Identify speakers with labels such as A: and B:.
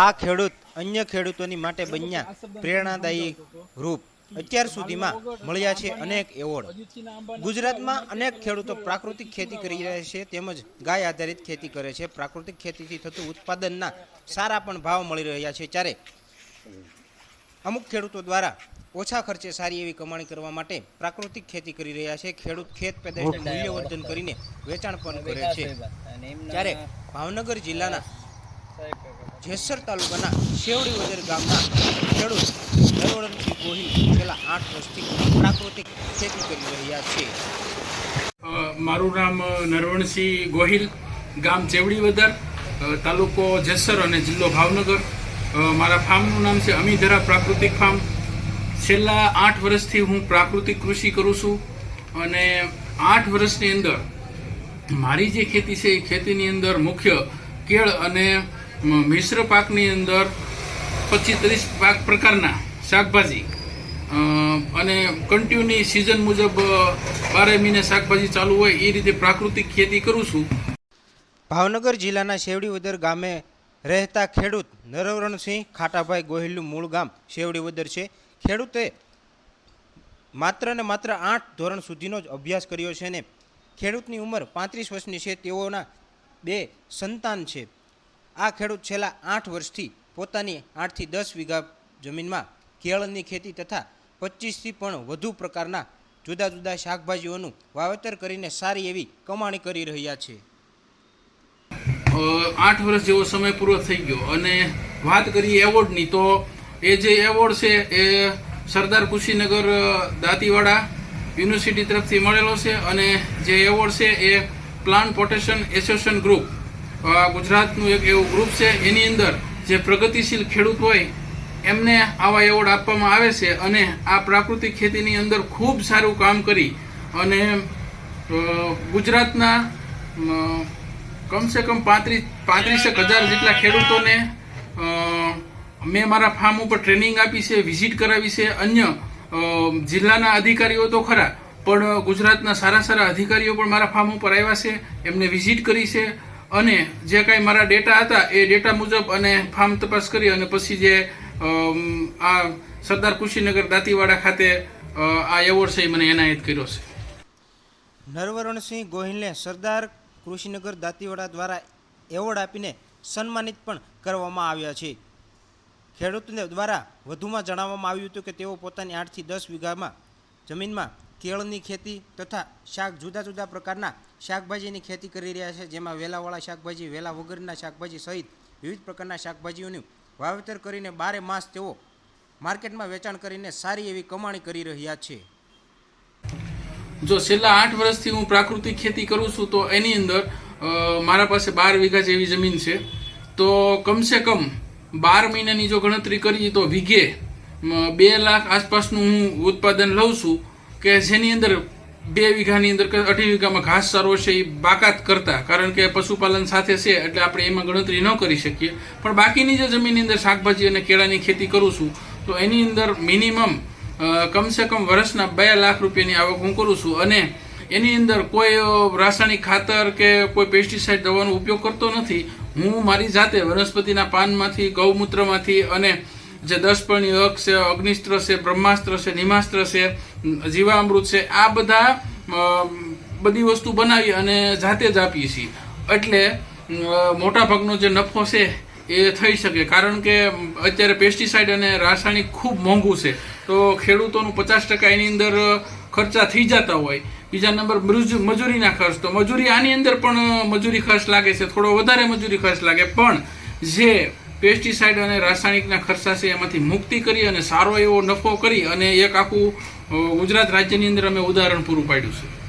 A: આ ખેડૂત અન્ય ખેડૂતોની માટે બન્યા પ્રેરણાદાયી રૂપ અત્યાર સુધીમાં મળ્યા છે અનેક એવોર્ડ. ગુજરાતમાં અનેક ખેડૂતો પ્રાકૃતિક ખેતી કરી રહ્યા છે તેમજ ગાય આધારિત ખેતી કરે છે. પ્રાકૃતિક ખેતીથી થતું ઉત્પાદનના સારા પણ ભાવ મળી રહ્યા છે. ત્યારે અમુક ખેડૂતો દ્વારા ઓછા ખર્ચે સારી એવી કમાણી કરવા માટે પ્રાકૃતિક ખેતી કરી રહ્યા છે. ખેડૂત ખેત પેદાશનું મૂલ્યવર્ધન કરીને વેચાણ પણ કરે છે. ત્યારે ભાવનગર જિલ્લાના જેસર તાલુકાના શેવડી વદર ગામના ખેડૂત નરવણસિંહ ગોહિલ છેલ્લા આઠ વર્ષથી પ્રાકૃતિક ખેતી કરી રહ્યા છે.
B: મારું નામ નરવણસિંહ ગોહિલ, ગામ ચેવડી વદર તાલુકો જેસર અને જિલ્લો ભાવનગર. મારા ફાર્મનું નામ છે અમીધરા પ્રાકૃતિક ફાર્મ. છેલ્લા આઠ વર્ષથી હું પ્રાકૃતિક કૃષિ કરું છું અને આઠ વર્ષની અંદર મારી જે ખેતી છે એ ખેતીની અંદર મુખ્ય કેળ અને મિશ્ર પાકની અંદર પચીસ ત્રીસ પાક પ્રકારના શાકભાજી. અને કન્ટિન્યુની સિઝન મુજબ બારે મહિને શાકભાજી ચાલુ હોય એ રીતે પ્રાકૃતિક ખેતી કરું છું.
A: ભાવનગર જિલ્લાના શેવડીવદર ગામે રહેતા ખેડૂત નરવરણસિંહ ખાટાભાઈ ગોહિલનું મૂળ ગામ શેવડીવદર છે. ખેડૂતે માત્ર ને માત્ર આઠ ધોરણ સુધીનો જ અભ્યાસ કર્યો છે ને ખેડૂતની ઉંમર પાંત્રીસ વર્ષની છે, તેઓના બે સંતાન છે. આ ખેડૂત છેલ્લા આઠ વર્ષથી પોતાની આઠથી દસ વીઘા જમીનમાં કેળની ખેતી તથા પચીસથી પણ વધુ પ્રકારના જુદા જુદા શાકભાજીઓનું વાવેતર કરીને સારી એવી કમાણી કરી રહ્યા છે.
B: આઠ વર્ષ જેવો સમય પૂરો થઈ ગયો અને વાત કરીએ એવોર્ડની, તો એ જે એવોર્ડ છે એ સરદાર કુશીનગર દાંતીવાડા યુનિવર્સિટી તરફથી મળેલો છે અને જે એવોર્ડ છે એ પ્લાન્ટ પોટેશન એસોસિએશન ગ્રુપ ગુજરાતનું એક એવું ગ્રુપ છે, એની અંદર જે પ્રગતિશીલ ખેડૂત હોય, એમને આવા એવોર્ડ આપવામાં આવે છે અને આ પ્રાકૃતિક ખેતીની અંદર ખૂબ સારું કામ કરી અને ગુજરાતના કમસે કમ પાંત્રીસ, પાંત્રીસેક હજાર જેટલા ખેડૂતોને મેં મારા ફાર્મ ઉપર ટ્રેનિંગ આપી છે વિઝિટ કરાવી છે, અન્ય જિલ્લાના અધિકારીઓ તો ખરા, પણ ગુજરાતના સારા સારા અધિકારીઓ પણ મારા ફાર્મ ઉપર આવ્યા છે, એમને વિઝિટ કરી છે અને જે કાંઈ મારા ડેટા હતા, એ ડેટા મુજબ અને ફાર્મ તપાસ કરી અને પછી જે આ સરદાર કુશીનગર દાંતીવાડા ખાતે આ એવોર્ડ છે એ મને એનાયત કર્યો છે.
A: નરવરણસિંહ ગોહિલને સરદાર કૃષિનગર દાંતીવાડા દ્વારા એવોર્ડ આપીને સન્માનિત પણ કરવામાં આવ્યા છે. ખેડૂતને દ્વારા વધુમાં જણાવવામાં આવ્યું હતું કે તેઓ પોતાની આઠથી દસ વીઘામાં જમીનમાં કેળની ખેતી તથા શાક જુદા જુદા પ્રકારના શાકભાજીની ખેતી કરી રહ્યા છે. જેમાં વેલાવાળા શાકભાજી, વેલા વગરના શાકભાજી સહિત વિવિધ પ્રકારના શાકભાજીઓનું વાવેતર કરીને બારે માસ તેઓ માર્કેટમાં વેચાણ કરીને સારી એવી કમાણી કરી રહ્યા છે.
B: જો છેલ્લા આઠ વર્ષથી હું પ્રાકૃતિક ખેતી કરું છું, તો એની અંદર મારા પાસે બાર વીઘા જેવી જમીન છે. તો કમસે કમ બાર મહિનાની જો ગણતરી કરીએ તો વીઘે બે લાખ આસપાસનું હું ઉત્પાદન લઉં છું. કે જેની અંદર બે વીઘાની અંદર અઢી વીઘામાં ઘાસચારો છે એ બાકાત કરતા, કારણ કે પશુપાલન સાથે છે એટલે આપણે એમાં ગણતરી ન કરી શકીએ. પણ બાકીની જે જમીનની અંદર શાકભાજી અને કેળાની ખેતી કરું છું, તો એની અંદર મિનિમમ કમસે કમ વર્ષના બે લાખ રૂપિયાની આવક હું કરું છું. અને એની અંદર કોઈ રાસાયણિક ખાતર કે કોઈ પેસ્ટિસાઇડ દવાનો ઉપયોગ કરતો નથી. હું મારી જાતે વનસ્પતિના પાનમાંથી, ગૌમૂત્રમાંથી અને જે દસ પર્ણી છે, અગ્નિસ્ત્ર છે, બ્રહ્માસ્ત્ર છે, નિમાસ્ત્ર છે, જીવામૃત છે, આ બધા બધી વસ્તુ બનાવી અને જાતે જ આપીએ છીએ. એટલે મોટા મોટાભાગનો જે નફો છે એ થઈ શકે. કારણ કે અત્યારે પેસ્ટિસાઇડ અને રાસાયણિક ખૂબ મોંઘું છે. તો ખેડૂતોનું પચાસ ટકા એની અંદર ખર્ચા થઈ જતા હોય. બીજા નંબર, મૃજ- મજૂરીના ખર્ચ. તો મજૂરી આની અંદર પણ મજૂરી ખર્ચ લાગે છે. થોડો વધારે મજૂરી ખર્ચ લાગે. પણ, જે પેસ્ટિસાઇડ અને રાસાયણિકના ખર્ચા એમાંથી મુક્તિ કરી અને સારો એવો નફો કરી અને એક આખું ગુજરાત રાજ્યની અંદર અમે ઉદાહરણ પૂરું પાડ્યું છે.